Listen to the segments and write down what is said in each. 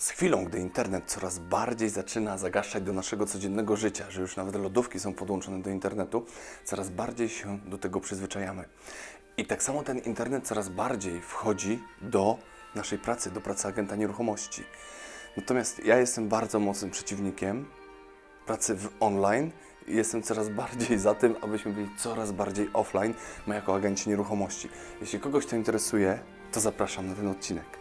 Z chwilą, gdy internet coraz bardziej zaczyna zagaszać do naszego codziennego życia, że już nawet lodówki są podłączone do internetu, coraz bardziej się do tego przyzwyczajamy. I tak samo ten internet coraz bardziej wchodzi do naszej pracy, do pracy agenta nieruchomości. Natomiast ja jestem bardzo mocnym przeciwnikiem pracy w online i jestem coraz bardziej za tym, abyśmy byli coraz bardziej offline, my jako agenci nieruchomości. Jeśli kogoś to interesuje, to zapraszam na ten odcinek.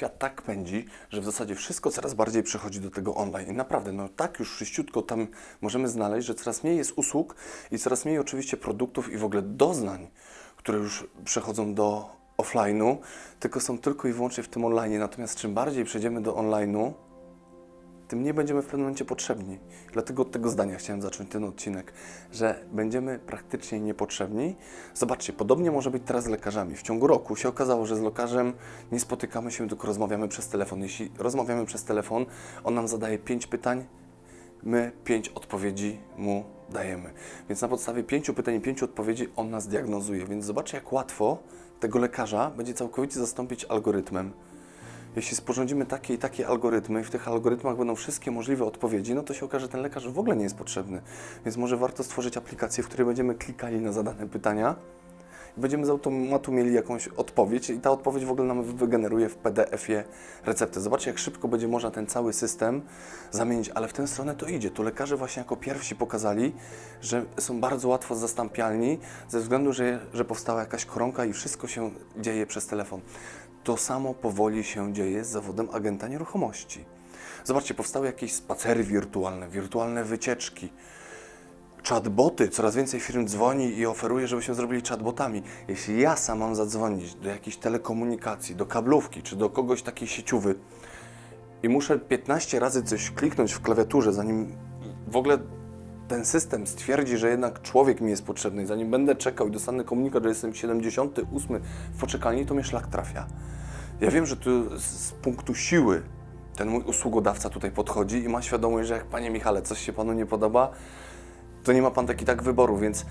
Świat tak pędzi, że w zasadzie wszystko coraz bardziej przechodzi do tego online. I naprawdę, no tak już szyściutko tam możemy znaleźć, że coraz mniej jest usług i coraz mniej oczywiście produktów i w ogóle doznań, które już przechodzą do offline'u, tylko są tylko i wyłącznie w tym online. Natomiast czym bardziej przejdziemy do online'u, tym nie będziemy w pewnym momencie potrzebni. Dlatego od tego zdania chciałem zacząć ten odcinek, że będziemy praktycznie niepotrzebni. Zobaczcie, podobnie może być teraz z lekarzami. W ciągu roku się okazało, że z lekarzem nie spotykamy się, tylko rozmawiamy przez telefon. Jeśli rozmawiamy przez telefon, on nam zadaje pięć pytań, my pięć odpowiedzi mu dajemy. Więc na podstawie pięciu pytań i pięciu odpowiedzi on nas diagnozuje. Więc zobaczcie, jak łatwo tego lekarza będzie całkowicie zastąpić algorytmem. Jeśli sporządzimy takie i takie algorytmy i w tych algorytmach będą wszystkie możliwe odpowiedzi, no to się okaże, że ten lekarz w ogóle nie jest potrzebny. Więc może warto stworzyć aplikację, w której będziemy klikali na zadane pytania i będziemy z automatu mieli jakąś odpowiedź i ta odpowiedź w ogóle nam wygeneruje w PDF-ie receptę. Zobaczcie, jak szybko będzie można ten cały system zamienić, ale w tę stronę to idzie. Tu lekarze właśnie jako pierwsi pokazali, że są bardzo łatwo zastąpialni ze względu, że, że powstała jakaś koronka i wszystko się dzieje przez telefon. To samo powoli się dzieje z zawodem agenta nieruchomości. Zobaczcie, powstały jakieś spacery wirtualne, wirtualne wycieczki, chatboty. Coraz więcej firm dzwoni i oferuje, żebyśmy zrobili chatbotami. Jeśli ja sam mam zadzwonić do jakiejś telekomunikacji, do kablówki czy do kogoś takiej sieciowy i muszę 15 razy coś kliknąć w klawiaturze, zanim w ogóle ten system stwierdzi, że jednak człowiek mi jest potrzebny, zanim będę czekał i dostanę komunikat, że jestem 78 w poczekalni, to mnie szlak trafia. Ja wiem, że tu z- punktu siły ten mój usługodawca tutaj podchodzi i ma świadomość, że jak Panie Michale, coś się Panu nie podoba, to nie ma Pan taki tak wyboru, więc,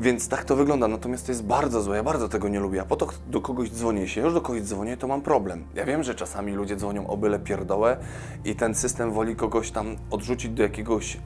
więc tak to wygląda. Natomiast to jest bardzo złe, ja bardzo tego nie lubię. A po to do kogoś dzwonię, jeśli już do kogoś dzwonię, to mam problem. Ja wiem, że czasami ludzie dzwonią o byle pierdołę i ten system woli kogoś tam odrzucić do jakiegoś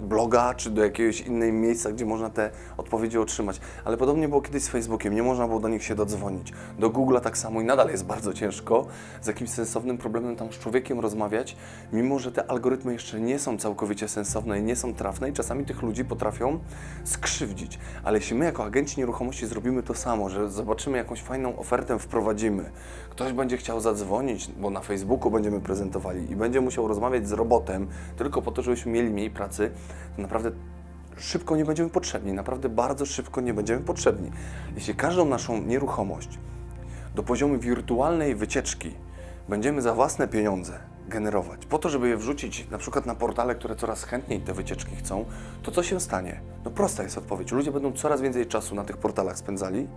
bloga, czy do jakiegoś innej miejsca, gdzie można te odpowiedzi otrzymać. Ale podobnie było kiedyś z Facebookiem, nie można było do nich się dodzwonić. Do Google'a tak samo i nadal jest bardzo ciężko z jakimś sensownym problemem tam z człowiekiem rozmawiać, mimo że te algorytmy jeszcze nie są całkowicie sensowne i nie są trafne i czasami tych ludzi potrafią skrzywdzić. Ale jeśli my jako agenci nieruchomości zrobimy to samo, że zobaczymy jakąś fajną ofertę, wprowadzimy, ktoś będzie chciał zadzwonić, bo na Facebooku będziemy prezentowali i będzie musiał rozmawiać z robotem tylko po to, żebyśmy mieli mniej pracy, to naprawdę szybko nie będziemy potrzebni, naprawdę bardzo szybko nie będziemy potrzebni. Jeśli każdą naszą nieruchomość do poziomu wirtualnej wycieczki będziemy za własne pieniądze generować, po to, żeby je wrzucić na przykład na portale, które coraz chętniej te wycieczki chcą, to co się stanie? No prosta jest odpowiedź. Ludzie będą coraz więcej czasu na tych portalach spędzali,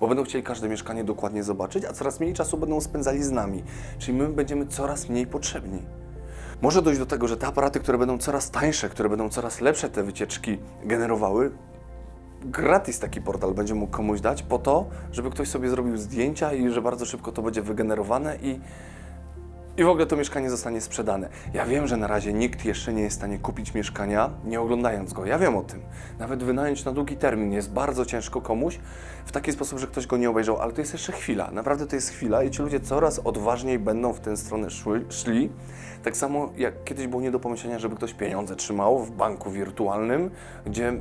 bo będą chcieli każde mieszkanie dokładnie zobaczyć, a coraz mniej czasu będą spędzali z nami, czyli my będziemy coraz mniej potrzebni. Może dojść do tego, że te aparaty, które będą coraz tańsze, które będą coraz lepsze te wycieczki generowały, gratis taki portal będzie mógł komuś dać po to, żeby ktoś sobie zrobił zdjęcia i że bardzo szybko to będzie wygenerowane i, i w ogóle to mieszkanie zostanie sprzedane. Ja wiem, że na razie nikt jeszcze nie jest w stanie kupić mieszkania, nie oglądając go. Ja wiem o tym. Nawet wynająć na długi termin jest bardzo ciężko komuś w taki sposób, że ktoś go nie obejrzał, ale to jest jeszcze chwila. Naprawdę to jest chwila i ci ludzie coraz odważniej będą w tę stronę szły, szli. Tak samo jak kiedyś było nie do pomyślenia, żeby ktoś pieniądze trzymał w banku wirtualnym, gdzie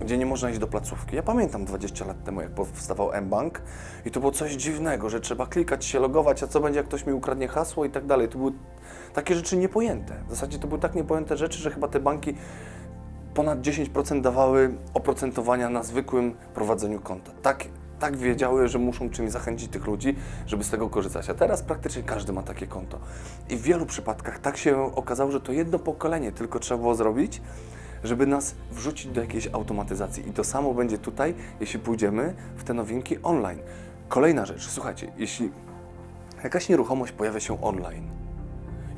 gdzie nie można iść do placówki. Ja pamiętam 20 lat temu, jak powstawał mBank i to było coś dziwnego, że trzeba klikać, się logować, a co będzie, jak ktoś mi ukradnie hasło i tak dalej. To były takie rzeczy niepojęte. W zasadzie to były tak niepojęte rzeczy, że chyba te banki ponad 10% dawały oprocentowania na zwykłym prowadzeniu konta. Tak, tak wiedziały, że muszą czymś zachęcić tych ludzi, żeby z tego korzystać. A teraz praktycznie każdy ma takie konto. I w wielu przypadkach tak się okazało, że to jedno pokolenie tylko trzeba było zrobić, żeby nas wrzucić do jakiejś automatyzacji. I to samo będzie tutaj, jeśli pójdziemy w te nowinki online. Kolejna rzecz, słuchajcie, jeśli jakaś nieruchomość pojawia się online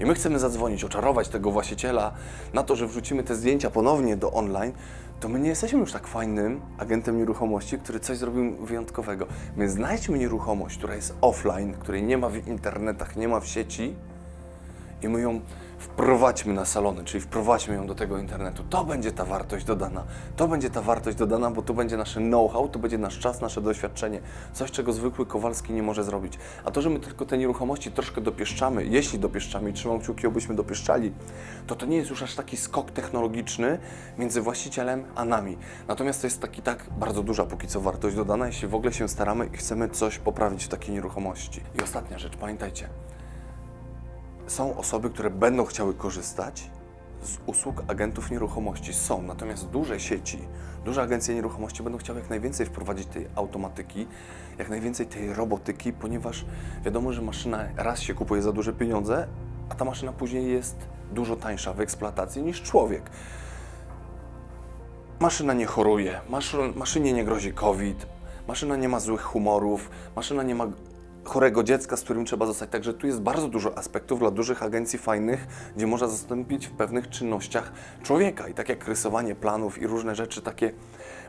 i my chcemy zadzwonić, oczarować tego właściciela na to, że wrzucimy te zdjęcia ponownie do online, to my nie jesteśmy już tak fajnym agentem nieruchomości, który coś zrobił wyjątkowego. My znajdźmy nieruchomość, która jest offline, której nie ma w internetach, nie ma w sieci i my ją wprowadźmy na salony, czyli wprowadźmy ją do tego internetu. To będzie ta wartość dodana. To będzie ta wartość dodana, bo to będzie nasze know-how, to będzie nasz czas, nasze doświadczenie. Coś, czego zwykły Kowalski nie może zrobić. A to, że my tylko te nieruchomości troszkę dopieszczamy, jeśli dopieszczamy i trzymam kciuki, obyśmy dopieszczali, to to nie jest już aż taki skok technologiczny między właścicielem a nami. Natomiast to jest taki tak bardzo duża póki co wartość dodana, jeśli w ogóle się staramy i chcemy coś poprawić w takiej nieruchomości. I ostatnia rzecz, pamiętajcie, są osoby, które będą chciały korzystać z usług agentów nieruchomości. Są, natomiast duże sieci, duże agencje nieruchomości będą chciały jak najwięcej wprowadzić tej automatyki, jak najwięcej tej robotyki, ponieważ wiadomo, że maszyna raz się kupuje za duże pieniądze, a ta maszyna później jest dużo tańsza w eksploatacji niż człowiek. Maszyna nie choruje, maszy- maszynie nie grozi COVID, maszyna nie ma złych humorów, maszyna nie ma chorego dziecka, z którym trzeba zostać. Także tu jest bardzo dużo aspektów dla dużych agencji fajnych, gdzie można zastąpić w pewnych czynnościach człowieka. I tak jak rysowanie planów i różne rzeczy takie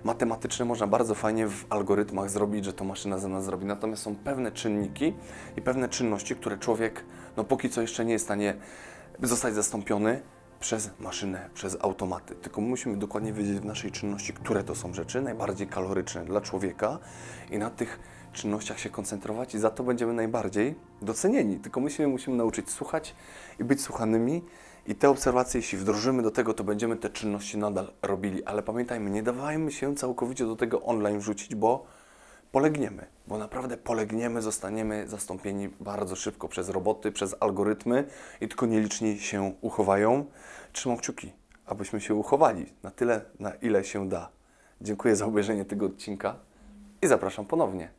matematyczne można bardzo fajnie w algorytmach zrobić, że to maszyna za nas zrobi. Natomiast są pewne czynniki i pewne czynności, które człowiek, no póki co jeszcze nie jest w stanie zostać zastąpiony przez maszynę, przez automaty. Tylko musimy dokładnie wiedzieć w naszej czynności, które to są rzeczy najbardziej kaloryczne dla człowieka i na tych czynnościach się koncentrować i za to będziemy najbardziej docenieni. Tylko my się musimy nauczyć słuchać i być słuchanymi i te obserwacje, jeśli wdrożymy do tego, to będziemy te czynności nadal robili. Ale pamiętajmy, nie dawajmy się całkowicie do tego online wrzucić, bo polegniemy, bo naprawdę polegniemy, zostaniemy zastąpieni bardzo szybko przez roboty, przez algorytmy i tylko nieliczni się uchowają. Trzymam kciuki, abyśmy się uchowali na tyle, na ile się da. Dziękuję za obejrzenie tego odcinka i zapraszam ponownie.